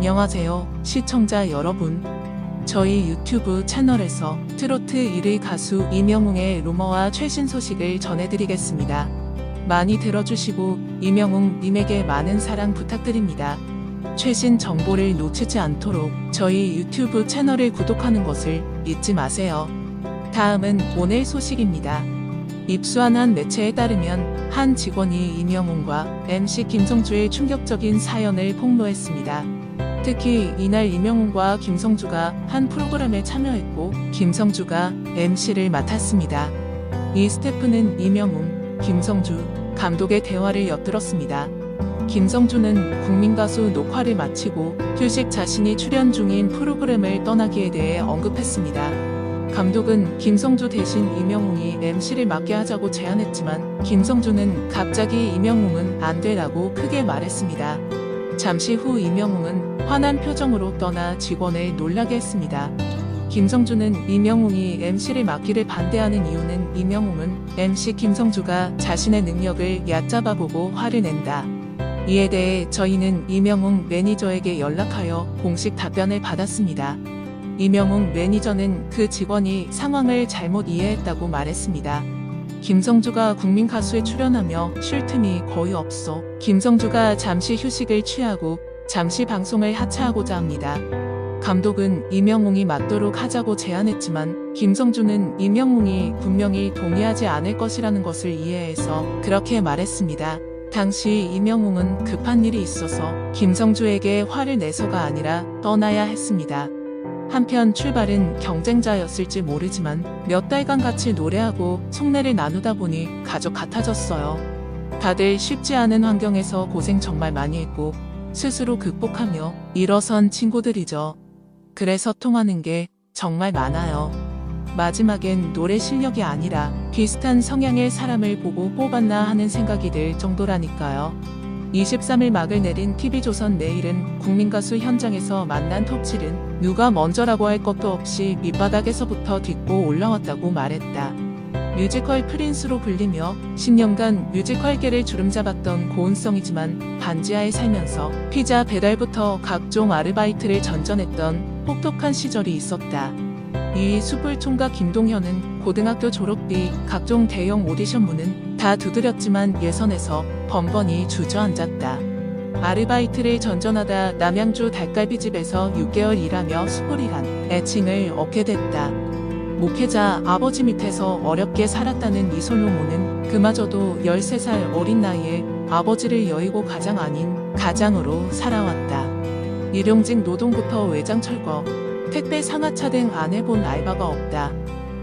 안녕하세요, 시청자 여러분. 저희 유튜브 채널에서 트로트 1위 가수 이명웅의 루머와 최신 소식을 전해드리겠습니다. 많이 들어주시고 이명웅 님에게 많은 사랑 부탁드립니다. 최신 정보를 놓치지 않도록 저희 유튜브 채널을 구독하는 것을 잊지 마세요. 다음은 오늘 소식입니다. 입수한 한 매체에 따르면 한 직원이 이명웅과 MC 김성주의 충격적인 사연을 폭로했습니다. 특히 이날 이명웅과 김성주가 한 프로그램에 참여했고 김성주가 MC를 맡았습니다. 이 스태프는 이명웅, 김성주, 감독의 대화를 엿들었습니다. 김성주는 국민가수 녹화를 마치고 휴식 자신이 출연 중인 프로그램을 떠나기에 대해 언급했습니다. 감독은 김성주 대신 이명웅이 MC를 맡게 하자고 제안했지만 김성주는 갑자기 이명웅은 안 되라고 크게 말했습니다. 잠시 후 이명웅은 화난 표정으로 떠나 직원을 놀라게 했습니다. 김성주는 이명웅이 MC를 맡기를 반대하는 이유는 이명웅은 MC 김성주가 자신의 능력을 얕잡아보고 화를 낸다. 이에 대해 저희는 이명웅 매니저에게 연락하여 공식 답변을 받았습니다. 이명웅 매니저는 그 직원이 상황을 잘못 이해했다고 말했습니다. 김성주가 국민 가수에 출연하며 쉴 틈이 거의 없어 김성주가 잠시 휴식을 취하고 잠시 방송을 하차하고자 합니다. 감독은 이명웅이 맞도록 하자고 제안했지만 김성주는 이명웅이 분명히 동의하지 않을 것이라는 것을 이해해서 그렇게 말했습니다. 당시 이명웅은 급한 일이 있어서 김성주에게 화를 내서가 아니라 떠나야 했습니다. 한편 출발은 경쟁자였을지 모르지만 몇 달간 같이 노래하고 속내를 나누다 보니 가족 같아졌어요. 다들 쉽지 않은 환경에서 고생 정말 많이 했고 스스로 극복하며 일어선 친구들이죠. 그래서 통하는 게 정말 많아요. 마지막엔 노래 실력이 아니라 비슷한 성향의 사람을 보고 뽑았나 하는 생각이 들 정도라니까요. 23일 막을 내린 TV조선 내일은 국민가수 현장에서 만난 톱7은 누가 먼저라고 할 것도 없이 밑바닥에서부터 딛고 올라왔다고 말했다. 뮤지컬 프린스로 불리며 10년간 뮤지컬계를 주름잡았던 고은성이지만 반지하에 살면서 피자 배달부터 각종 아르바이트를 전전했던 혹독한 시절이 있었다. 이 숯불 총각 김동현은 고등학교 졸업 뒤 각종 대형 오디션 문은 다 두드렸지만 예선에서 번번이 주저앉았다. 아르바이트를 전전하다 남양주 닭갈비집에서 6개월 일하며 수불이란 애칭을 얻게 됐다. 목회자 아버지 밑에서 어렵게 살았다는 이솔로몬은 그마저도 13살 어린 나이에 아버지를 여의고 가장 아닌 가장으로 살아왔다. 일용직 노동부터 외장 철거, 택배 상하차 등 안 해본 알바가 없다.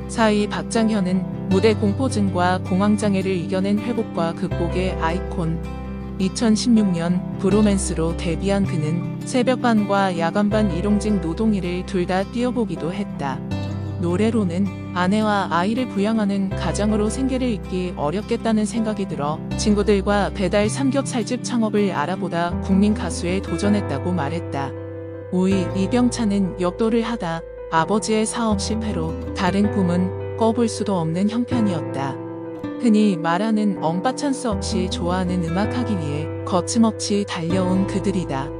사이 박장현은 무대 공포증과 공황장애를 이겨낸 회복과 극복의 아이콘. 2016년 브로맨스로 데뷔한 그는 새벽반과 야간반 일용직 노동일을 둘 다 뛰어보기도 했다. 노래로는 아내와 아이를 부양하는 가장으로 생계를 잇기 어렵겠다는 생각이 들어 친구들과 배달 삼겹살집 창업을 알아보다 국민 가수에 도전했다고 말했다. 5위 이병찬은 역도를 하다 아버지의 사업 실패로 다른 꿈은 꿔볼 수도 없는 형편이었다. 흔히 말하는 엉빠 찬스 없이 좋아하는 음악하기 위해 거침없이 달려온 그들이다.